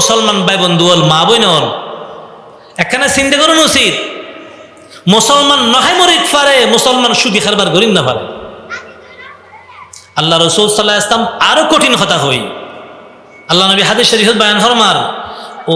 মুসলমান ভাই বন্ধু হল মা বই হল এখানে চিন্তা করুন উচিত মুসলমান নহে মরিত পারে মুসলমান সুদি খারবার গরিব না পারে আল্লাহ রসুল সাল্লাহ ইসলাম আরো কঠিন কথা হই আল্লাহ নবী হাদিস শরীফ বয়ান ফরমার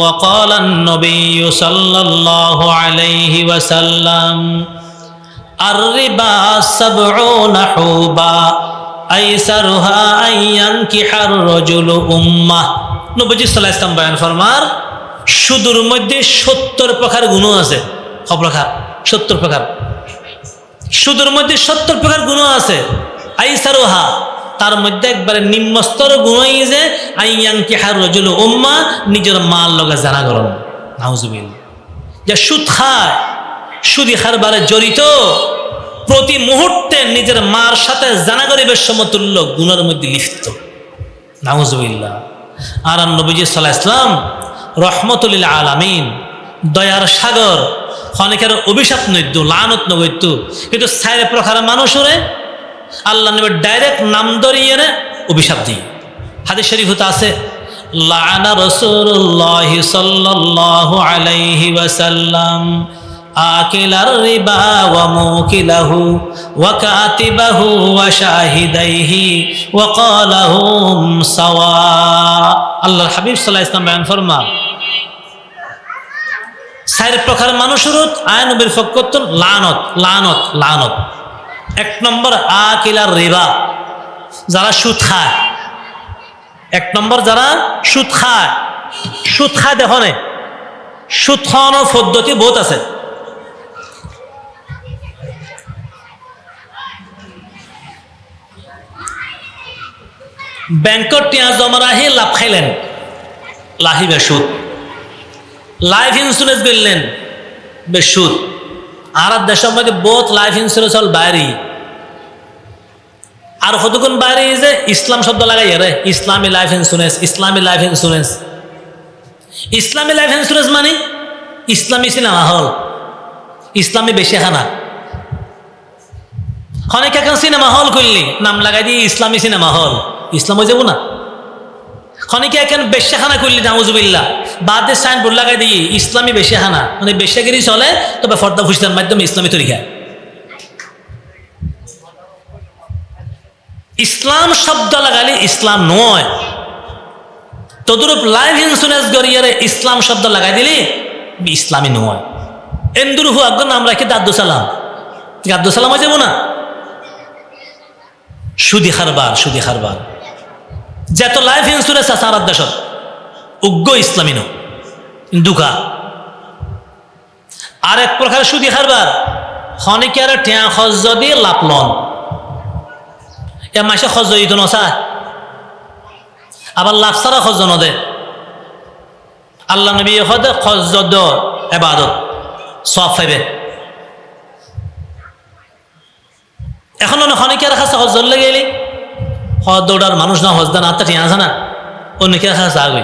وقال النبي صلى الله عليه وسلم الربا سبعون حوبا أيسرها أن ينكح الرجل أمه নবীজি সাল্লাহ ইসলাম বয়ান ফরমার, সুদূর মধ্যে সত্তর প্রকার গুণ আছে। সব প্রকার, সত্তর প্রকার। সুদূর মধ্যে সত্তর প্রকার গুণ আছে। আইসারোহা, তার মধ্যে একবারে নিম্নস্তর গুণই যে আইয়াং কেহার রজুল উম্মা, নিজের মাল লগে জানা করন নাউজুবিল যে সুদ খায় সুদি খারবারে জড়িত, প্রতি মুহূর্তে নিজের মার সাথে জানা গরিবের সমতুল্য গুণের মধ্যে লিপ্ত। নাউজুবিল্লাহ। আর নবীজি সাল্লাহ ইসলাম রহমতুল্লিল আলামিন, দয়ার সাগর অনেকের অভিশাপ নৈদ্য লানত নবৈত্য কিন্তু সাইরে প্রকার মানুষরে আল্লাহ নবীর ডাইরেক্ট নাম ধরিয়ে অভিশাপ দিই হাদিস শরীফ হতে আছে লানা রসুল্লাহ সাল্লাল্লাহু আলাইহি ওয়াসাল্লাম। মুকিলাহু ওয়া কাতিবাহু ওয়া শাহিদাইহি ওয়া ক্বালাহুম সাওয়া। আল্লাহর হাবিব সাল্লাল্লাহু আলাইহি ওয়াসাল্লাম বয়ান ফরমান, চার প্রকার মানুষের আয়নবীর ফকত লানত লানত লানত। এক নম্বর আকিলার রেবা, যারা সুদ খায়। এক নম্বর যারা সুদ খায়। সুদ খায় দেখনে সুদ খাওয়ানোর পদ্ধতি বহুত আছে। ব্যাংকর টিয়া জমা রাহি লাভ খাইলেন। লাহি বেসুদ লাইফ ইন্স্যুরেন্স করলেন বেশ সুদ আর দেশের মধ্যে বহুত লাইফ ইন্স্যুরেন্স হল বাইরে। আর কতক্ষণ বাইরে যে ইসলাম শব্দ লাগাই রে? Islami life insurance Islami life insurance Islami life insurance মানে ইসলামী সিনেমা হল। ইসলামী বেশি খানা অনেক এখন সিনেমা হল করলি নাম লাগাই দিয়ে ইসলামী সিনেমা হল। ইসলাম হয়ে যাব না? খনিকে এখন বেশ্যাখানা করলি নাউজুবিল্লা বাদে সাইনবোর্ড লাগাই দিয়ে ইসলামী বেশ্যাখানা। মানে বেশ্যাগিরি চলে, তবে ফর্দা ফুসদার মাধ্যমে ইসলামী তরিকা ইসলাম শব্দ লাগালে ইসলাম নয়। তদুরূপ লাইফ ইন্স্যুরেন্স গড়িয়ারে ইসলাম শব্দ লাগাই দিলি ইসলামী নয়। এন্দুরুহু আগ্র নাম রাখি দাদ্দু সালাম। দাদ্দু সালাম হয়ে যাব না? সুদি খারবার সুদি খারবার। যত লাইফ ইন্স্যুরেন্স আছে আর দেশত। উগ্র ইসলামী ন দুকা আর এক প্রকার সুদি খারবার। খনিকে আর ঠেয়া খজ যদি লাভ লন। এ মাসে খজ দিত নসা আবার লাভ সারা খজ নদে আল্লাহ নবী হদে খজ দ এবাদত। সব ফাইবে এখন খনিকে আর কাছে হজ লেগে গেলি? হজ দৌড়ার মানুষ না হজদা না টিয়া আছে না? অনেকে কাছে আগে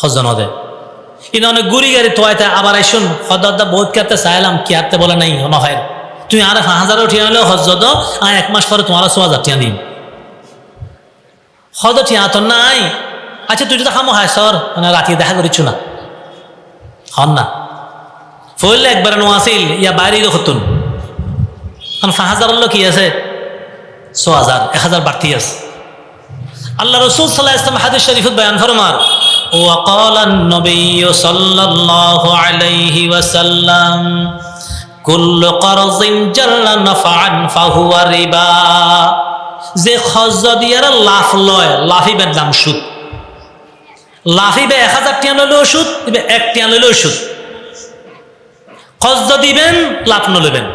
হজ নদে কিন্তু অনেক গুড়ি গাড়ি তোয়াইতে, আবার আইসুন হদা বহুত কাতে চাইলাম, কি আতে বলে নাই নহয় তুমি আর হাজারও ঠিয়া হলেও হজ দ আর এক মাস পরে তোমার ছ হাজার টিয়া দিন হদ ঠিয়া তো নাই। আচ্ছা তুই তো খামো হায়, সর মানে রাতি দেখা করিচ্ছ না। হন না। ফইলে একবার নো আসিল ইয়া বাইরে হতুন কারণ পাঁচ হাজার হলো কি আছে? ছ হাজার এক হাজার বাড়তি আছে আল্লাহ রসুল সাল্লাহ ইসলাম হাদিস শরীফত বয়ান ফরমার وقال النبي صلى الله عليه وسلم كل قرض جل نفعا فهو ربا যে খরচ দিয়ার লাফ লয় লাফিবের দাম সুদ লাফিবে এক হাজার টিয়া লইলেও সুদ দিবে এক টিয়া লইলেও সুদ খরচ দিবেন লাভ নলেবেন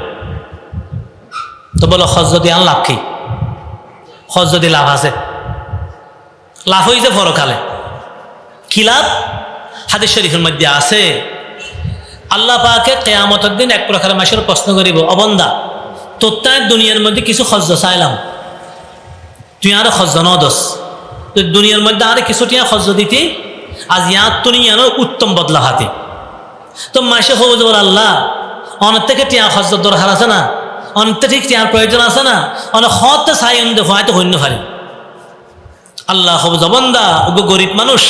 তো বলো খরচ দিয়ে আন লাভ কি খরচ যদি লাভ আছে। লাভ হয়েছে পরকালে কি লাভ? হাদিস শরীফের মধ্যে আছে, আল্লাহ পাকে কেয়ামতের দিন এক প্রকার মাসের প্রশ্ন করিব অবন্দা তোর তাই দুনিয়ার মধ্যে কিছু খরচ চাইলাম। তুই আরও ন দোষ তো দুনিয়ার মধ্যে আরও কিছু টিয়া খরচ দিতি? আজ ইয়ার তুনি আরও উত্তম বদলা হাতে। তো মাসে হব আল্লাহ, অনেক থেকে টিয়া খরচ দরকার আছে না? অনেক ঠিক টিয়ার প্রয়োজন আছে না? অনেক হতে চাই দেখো হয়তো হইন্য পারি। আল্লাহ হব জবন্দা ওগো গরিব মানুষ,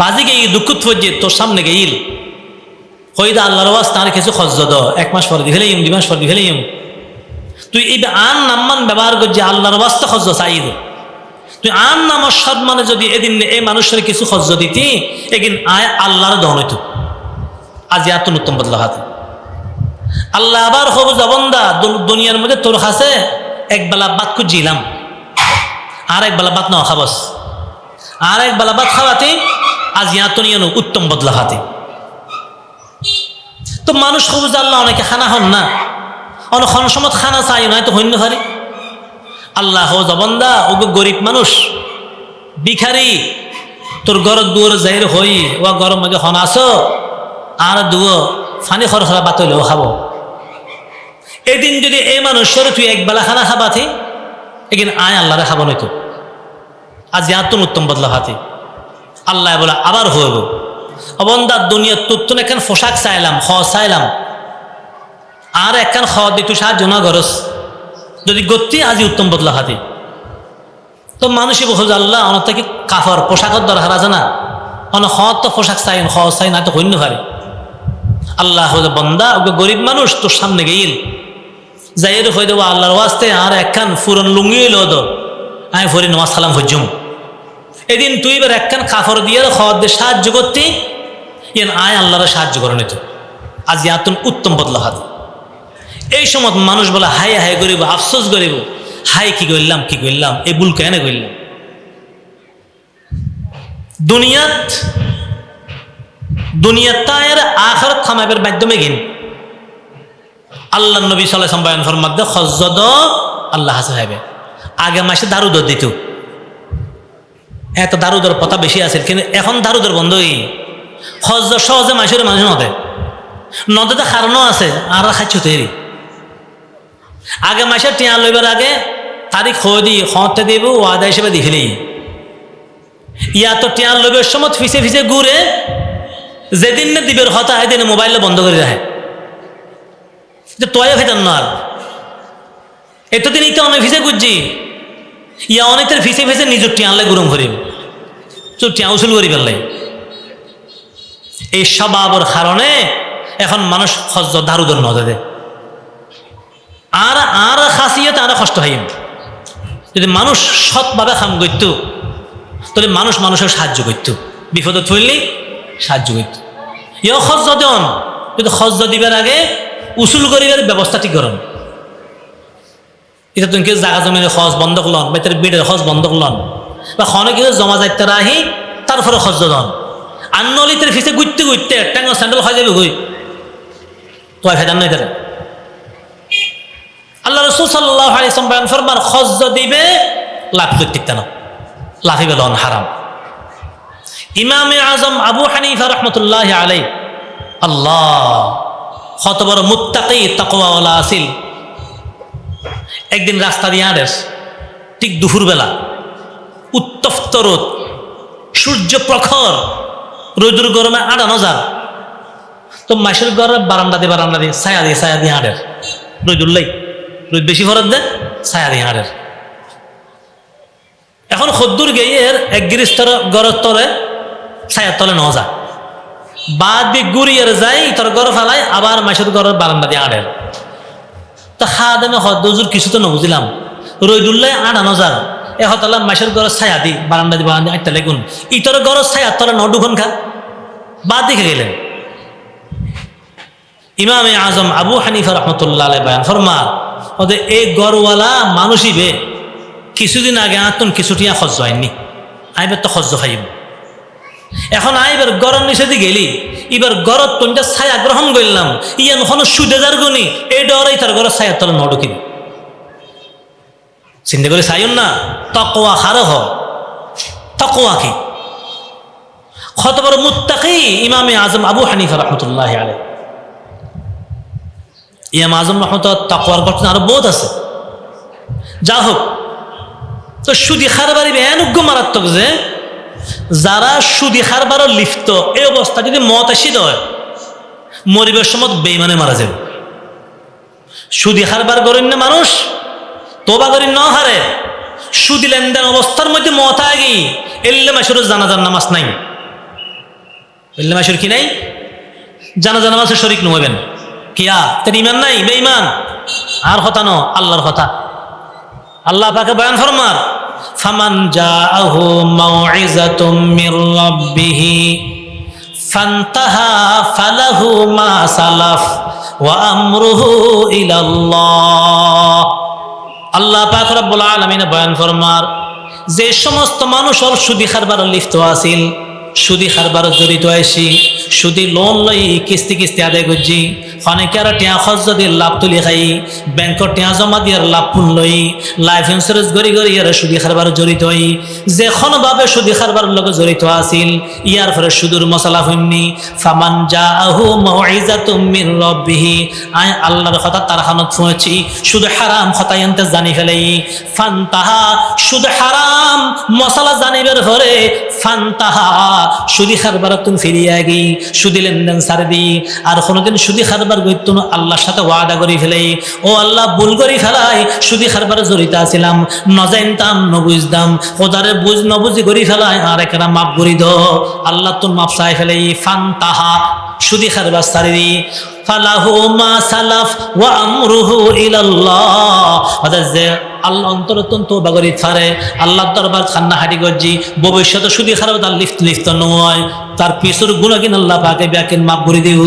বাজি গিয়ে দুঃখত ফজে তোর সামনে গেইল হইদা আল্লাহর ওয়াজ তার কিছু খজ্জ দ। এক মাস পর দিলে ইম দুই মাস পর দিলে ইম তুই এই আন নাম্মান ব্যবহার করছি আল্লাহর ওয়াজ তো খজ্জ চাই তুই আন নামার সৎ মানে যদি এদিন এই মানুষের কিছু খজ্জ দিতি এদিন আয় আল্লাহর দহন হইতো আজ এত নতুন বদলা হাতে আল্লাহ আবার হবু জবন্দা দুনিয়ার মধ্যে তোর কাছে এক বেলা বাদ খুঁজিলাম। আর এক বেলা বাদ নেওয়া খাবাস। আর এক বেলা বাদ খাওয়াতে আজ ইয়াত নিয়ে উত্তম বদলা হাতে তো মানুষ সবুজ আল্লাহ অনেকে খানা হন না। অনেক সময় খানা চাই নয় তো হইন্য হারি আল্লাহ জবন্দা, ওগো গরিব মানুষ বিখারি তোর গর দুয়ার যাইর হই ও গরম মাঝে হন আসো আর দুয়ো ফানি খরচ বাতলেও খাব। এদিন যদি এই মানুষের তুই এক বেলা খানা খাবাতে এগিন আয় আল্লাহরে খাব নয়তো। আজ ইয়াতুন উত্তম বদলা হাতে আল্লাহ বলে, আবার হইব। অবন্দার দুনিয়ার তুত্তুন একখান পোশাক চাইলাম খ চাইলাম। আর একখান খ দি তুই সাহায্য না গরস যদি গতি আজি উত্তম বদলা হাতে তো। মানুষই বসে আল্লাহ অনেক থেকে কাফর পোশাকের দরকার আছে না। অনেক খ তো পোশাক চাই খ চাই, না তো হইন্য পারে। আল্লাহ বন্দা, ওকে গরিব মানুষ, তোর সামনে গেইল যাইয়ের হয়ে দেবো আল্লাহর ওয়াস্তে, আর একখান ফুরন লুঙ্গি এলো তো আমি ফরি নমাজ সালাম হজ্জুম এদিন তুই এবার একখান কাফর দিয়ে খাওয়ার সাহায্য করতে। ইয়ান আয় আল্লাহরা সাহায্য করে নিত। আজ ইয়াতুন উত্তম বদলা হাত এই সময় মানুষ বলে হাই হাই করিব আফসোস করিব হাই কি করলাম কি করলাম, এই ভুল কেন করলাম? দুনিয়াত দুনিয়াত তায়ের আখরত মাধ্যমে গিন আল্লাহ নবী সাল্লাহ বয়ান ফরমাদ্দে, খজ্জদ, আল্লাহ হাসে হবে আগে মাসে দারুদর দিত। এত দারুদর কথা বেশি আছে, কিন্তু এখন দারুদর বন্ধই। হজ সহজে মাসের মানুষ নদে। নদে তো কারণও আছে, আর খাচ্ছ তৈরি। আগে মাসে টিয়া লইবার আগে তারিখ হয়ে দি হতে দিব, ওয়াদা হিসেবে দেখিলেই ইয়া তো টিয়া লইবার সময় ফিসে ফিসে ঘুরে যেদিন না দিবের হতা সেদিন মোবাইলে বন্ধ করে রাখে। যে তয়ে ফেতান না আর এতদিন ইতে অনেক ফিসে গুজি ইয়া অনেকের ফিসে ফিসে নিজের টিয়ানলে গরম করিব তো টিয়া উসুল করি পেলাই এই স্বভাবর কারণে এখন মানুষ সহ্য দারুদর নজরে আর আর খাসিয়ত, আর কষ্ট হইম যদি মানুষ সৎভাবে খাম করত, তাহলে মানুষ মানুষের সাহায্য করত। বিপদত পড়লে সাহায্য করত ইয় খজ্জ দেন কিন্তু খজ্জ দিবার আগে উসুল করিবার ব্যবস্থা ঠিক করেন। এটা তুমি কেউ জাগা জমিনের খরচ বন্ধ করলন বা তার বিডের খরচ বন্ধ করলন বা খনে কিছু জমা যাইতে আহি তারপরে খরচ দন আর নলিতের ফিসে গুইতে গুইতে ট্যাঙ্গ স্যান্ডেল খাই যাবে গই তো ফেদান নাই তারা আল্লাহ রসুল সাল্লাহ আলিয়াম বয়ান ফরমান খজ্জ দিবে, লাভ করতে না লাফিবে লন হারাম। ইমামে আজম আবু হানিফা রহমতুল্লাহ আলাই আল্লাহ, কত বড় মুত্তাকি তাকওয়াওয়ালা আসিল। একদিন রাস্তা দিয়ে আড়েস ঠিক দুপুরবেলা, উত্তপ্ত রোদ, সূর্য প্রখর, রোদুর গরমে আড়ানো যান তো মাসের ঘরে বারান্দা দিয়ে বারান্দা দিয়ে, ছায়া দিয়ে ছায়া দিয়ে আড়ের রোদ উল্লাই রোদ বেশি ফরত দেয় ছায়া দিয়ে আড়ের এখন খদ্দুর গেয়ের এক গিরিস্তর গড়ের তলে ছায়ার তলে ন যা বাদ দিয়ে গুড়িয়ে যাই, তোর গড় ফেলাই, আবার মাসের ঘরের বারান্দা দিয়ে আড়ের তা খা দেমে হজুর কিছু তো নবুঝিলাম রইদুল্লাহ আড়ানো যার এ হতালাম মাসের ঘরের ছায়া দি, বারান্দা দি, বারান্দা আটটা লেগুন। ইতর ঘরের ছায়া তলে নডুখন খা। বাদ দেখে গেলেন। ইমামে আজম আবু হানিফা রহমতুল্লাহ বয়ান ফরমা ওদের এই গড়ওয়ালা মানুষই বে, কিছুদিন আগে আতন কিছুটিয়া সহ্য হয়নি। আইবার তো সহ্য খাইব এখন আইবার গরম নিষেধে গেলি। এবার গরত তোমটা ছায়া গ্রহণ করলাম। ইয়ান হন সুদে যার গনি এই ডরাই তার ঘরের ছায়া তলে নডুকি চিন্তা করে চাইন না তকোয়া হার হ তকোয়া কি? কত বড় মুত্তাকি ইমামে আজম আবু হানিফা রহমতুল্লাহ আলে ইমাম আজম রহমত তকোয়ার ঘটনা আরও বহুত আছে। যা হোক তো সুদি খারবারি এনুগ্য মারাত্মক যে যারা সুদি খারবারও লিপ্ত, এই অবস্থা যদি মত আসি দেয় মরিবের সময় বেইমানে মারা যাবে। সুদি খারবার করেন না মানুষ, তোবা করেন ন হারে, সুদি লেনদেন অবস্থার মধ্যে মত আগে, এল্লে মাসুর জানাজার নামাজ নাই। এল্লে মাসুর কি নাই? জানা জানা মাসে শরিক নবেন কিয়া তার ইমান নাই? বেঈমান? আর কথা ন, আল্লাহর কথা। আল্লাহ পাকে বয়ান ফরমার ফামান জাআহু মাউইজাতুম মির রাব্বিহি ফান্তাহা ফালাহু মা সালাফ ওয়া আমরুহু ইলাল্লাহ। আল্লাহ পাক রব্বুল বয়ান ফরমার, যে সমস্ত মানুষ ওর সুদি খারবার লিপ্ত আছিল সুদি খারবার জড়িত আইসি, সুদি লোন লই কিস্তি কিস্তি আদায় করছি অনেকের টিয়া খরচ যদি লাভ তুলি খাই ব্যাংকর টিয়া জমা দিয়ার লাভ পুন লই লাইফ ইন্সুরেন্স গড়ি গড়ি ইয়ার সুদি খারবার জড়িত হই। যে ভাবে সুদি খারবার লগে জড়িত আছিল, ইয়ার ফলে সুদূর মশলা হইনি ফামান যা আহু মাউইজাতুম মির রব্বিহি, আয় আল্লাহর কথা তার খানত শুনেছি শুধু হারাম কথা এনতে জানি ফেলাই। ফান্তাহা শুধু হারাম মশলা জানিবের জানিবার পরে ফান্তাহা তুমি ফিরিয়া গি লেনদেন আর কোনোদিন সুদি খারবার গই তুমি আল্লাহর সাথে ওয়াদা করি ফেলাই। ও আল্লাহ, ভুল করি ফেলাই, সুদি খারবার জড়িত আছিলাম। নজাইনতাম নবুঝতাম ওদারে বুঝ নবুঝি করি ফেলাই। আর একটা মাপ করি দ। আল্লাহ মাপ চাই ফেলাই। ফান্তাহা সুদি খারবার সারি ফালাহু মা সালাফ ওয়া আমরুহু ইলাল্লাহ। অর্থাৎ যে আল্লাহ অন্তর অত্যন্ত বাগরি থারে আল্লাহ দরবার খান্না হাঁটি গজি ভবিষ্যতে সুদি খারাপ তার লিফট লিফট নয়, তার পিছুর কিন আল্লাহ পাকে ব্যাকিন মাপ করে দিও